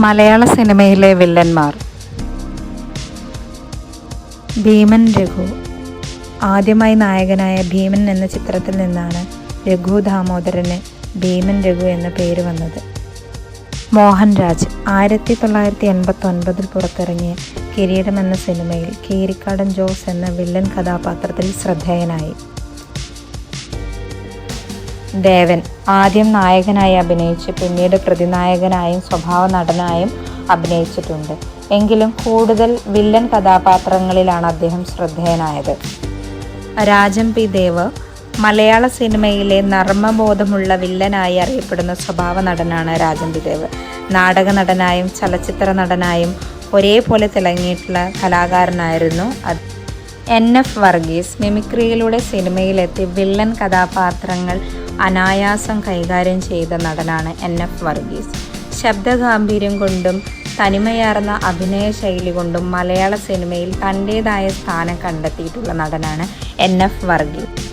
മലയാള സിനിമയിലെ വില്ലന്മാർ. ഭീമൻ രഘു. ആദ്യമായി നായകനായ ഭീമൻ എന്ന ചിത്രത്തിൽ നിന്നാണ് രഘു ദാമോദരന് ഭീമൻ രഘു എന്ന പേര് വന്നത്. മോഹൻരാജ് ആയിരത്തി തൊള്ളായിരത്തി എൺപത്തി ഒൻപതിൽ പുറത്തിറങ്ങിയ കിരീടം എന്ന സിനിമയിൽ കീരിക്കാടൻ ജോസ് എന്ന വില്ലൻ കഥാപാത്രത്തിൽ ശ്രദ്ധേയനായി. ദേവൻ. ആദ്യം നായകനായി അഭിനയിച്ച് പിന്നീട് പ്രതിനായകനായും സ്വഭാവ നടനായും അഭിനയിച്ചിട്ടുണ്ട്. എങ്കിലും കൂടുതൽ വില്ലൻ കഥാപാത്രങ്ങളിലാണ് അദ്ദേഹം ശ്രദ്ധേയനായത്. രാജം പി. ദേവ് മലയാള സിനിമയിലെ നർമ്മബോധമുള്ള വില്ലനായി അറിയപ്പെടുന്ന സ്വഭാവ നടനാണ് രാജം പി. ദേവ്. നാടക നടനായും ചലച്ചിത്ര നടനായും ഒരേപോലെ തിളങ്ങിയിട്ടുള്ള കലാകാരനായിരുന്നു അത് എൻ. എഫ്. വർഗീസ്. മിമിക്രിയിലൂടെ സിനിമയിലെത്തി വില്ലൻ കഥാപാത്രങ്ങൾ അനായാസം കൈകാര്യം ചെയ്ത നടനാണ് എൻ. എഫ്. വർഗീസ്. ശബ്ദഗാംഭീര്യം കൊണ്ടും തനിമയാർന്ന അഭിനയ ശൈലി കൊണ്ടും മലയാള സിനിമയിൽ തന്റേതായ സ്ഥാനം കണ്ടെത്തിയിട്ടുള്ള നടനാണ് എൻ. എഫ്. വർഗീസ്.